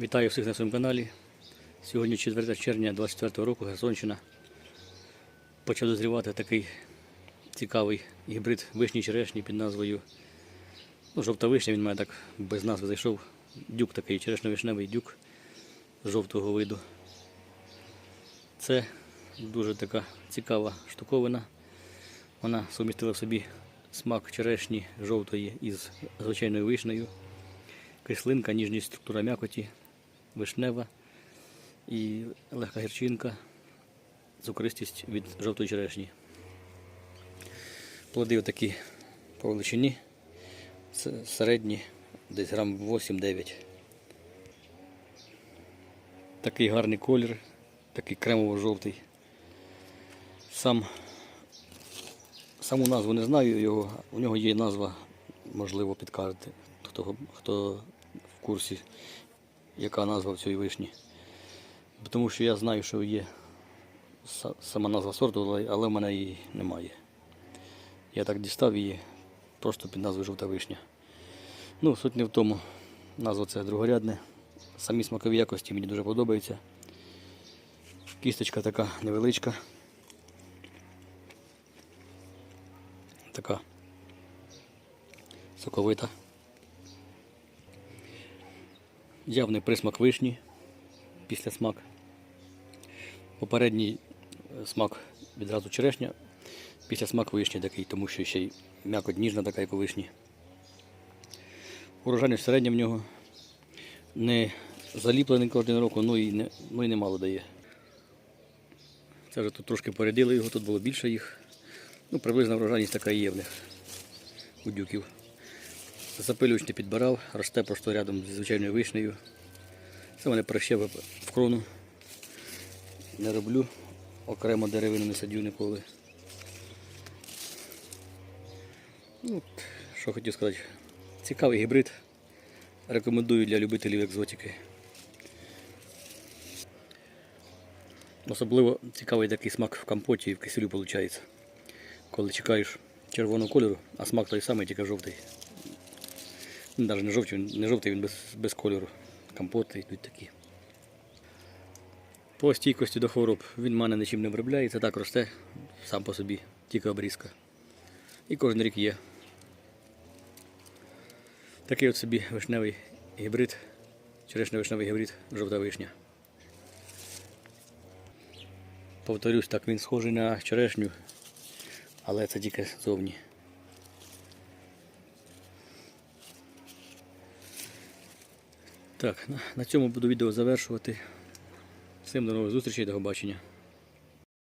Вітаю всіх на своєму каналі. Сьогодні 4 червня 24 року Херсонщина. Почав дозрівати такий цікавий гібрид вишні черешні під назвою. Ну, жовта вишня, він має так без назви зайшов. Дюк такий, черешньо-вишневий дюк жовтого виду. Це дуже така цікава штуковина. Вона сумістила в собі смак черешні жовтої із звичайною вишнею кислинка, ніжність структура м'якоті, вишнева і легка гірчинка, цукристість від жовтої черешні. Плоди отакі по величині, середні, десь грам 8-9. Такий гарний колір, такий кремово-жовтий. Сам, саму назву не знаю його, у нього є назва, можливо, підкажете, хто, хто в курсі, яка назва в цій вишні. Тому що я знаю, що є сама назва сорту, але в мене її немає. Я так дістав її просто під назвою жовта вишня. Ну, суть не в тому. Назва це другорядне. Самі смакові якості мені дуже подобаються. Кісточка така невеличка. Така соковита. Явний присмак вишні після смак. Попередній е, смак відразу черешня, після смак вишні такий, тому що ще й м'якоть ніжна така, як у вишні. Урожайність середня в нього. Не заліплений кожен року, ну і, не, ну і немало дає. Це вже тут трошки порядили його, тут було більше їх. Ну, приблизна врожайність така і є в них у дюків. Запилювач не підбирав, росте просто рядом зі звичайною вишнею. Це мене прищеп в крону. Не роблю. Окремо деревину не садю ніколи. Ну, що хотів сказати. Цікавий гібрид. Рекомендую для любителів екзотики. Особливо цікавий такий смак в компоті і в киселю виходить. Коли чекаєш червоного кольору, а смак той самий, тільки жовтий. Навіть не жовтий, не жовтий, він без, без кольору. Компоти йдуть такі. По стійкості до хвороб він в мене нічим не обробляється, так росте сам по собі, тільки обрізка. І кожен рік є. Такий от собі вишневий гібрид, черешньо-вишневий гібрид, жовта вишня. Повторюсь, так він схожий на черешню, але це тільки зовні. Так, на- цьому буду відео завершувати. Всім до нових зустрічей, до побачення.